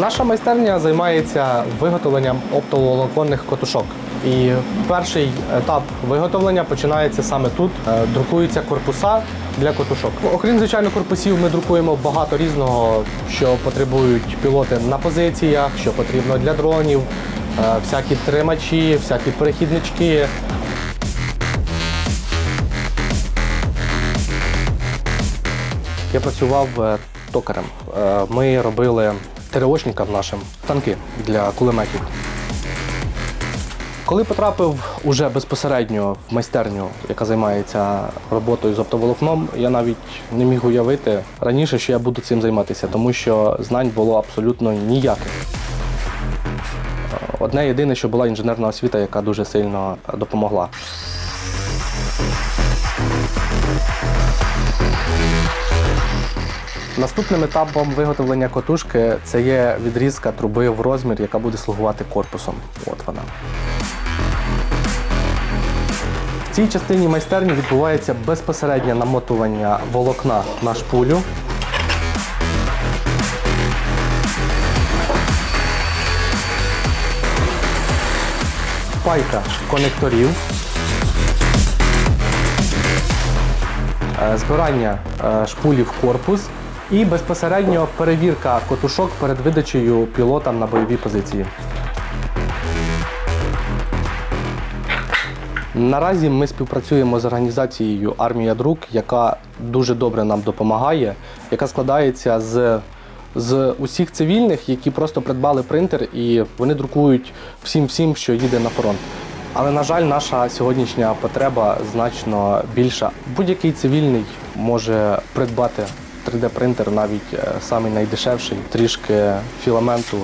Наша майстерня займається виготовленням оптоволоконних котушок. І перший етап виготовлення починається саме тут. Е, Друкуються корпуса для котушок. Окрім звичайно корпусів, ми друкуємо багато різного, що потребують пілоти на позиціях, що потрібно для дронів, е, всякі тримачі, всякі перехіднички. Я працював е, токарем. Ми робили ТРОшникам нашим танки для кулеметів. Коли потрапив уже безпосередньо в майстерню, яка займається роботою з оптоволокном, я навіть не міг уявити раніше, що я буду цим займатися, тому що знань було абсолютно ніяких. Одне єдине, що була інженерна освіта, яка дуже сильно допомогла. Наступним етапом виготовлення котушки це є відрізка труби в розмір, яка буде слугувати корпусом. От вона. В цій частині майстерні відбувається безпосереднє намотування волокна на шпулю. Пайка конекторів. е, збирання е, шпулі в корпус і безпосередньо перевірка котушок перед видачею пілотам на бойові позиції. Наразі ми співпрацюємо з організацією Армія Друк, яка дуже добре нам допомагає, яка складається з, з усіх цивільних, які просто придбали принтер і вони друкують всім всім, що їде на фронт. Але, на жаль, наша сьогоднішня потреба значно більша. Будь-який цивільний може придбати 3D-принтер, навіть е, самий найдешевший, трішки філаменту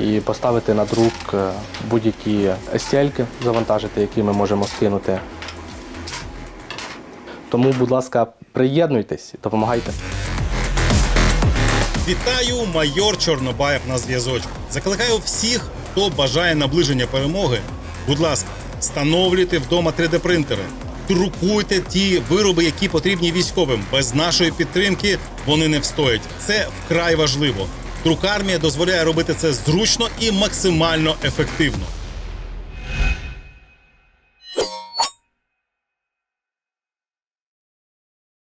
і поставити на друк е, будь-які стільки, завантажити, які ми можемо скинути. Тому, будь ласка, приєднуйтесь, допомагайте. Вітаю, майор Чорнобаєв на зв'язочку. Закликаю всіх, хто бажає наближення перемоги. Будь ласка, встановлюйте вдома 3D-принтери. Друкуйте ті вироби, які потрібні військовим. Без нашої підтримки вони не встоять. Це вкрай важливо. Друкармія дозволяє робити це зручно і максимально ефективно.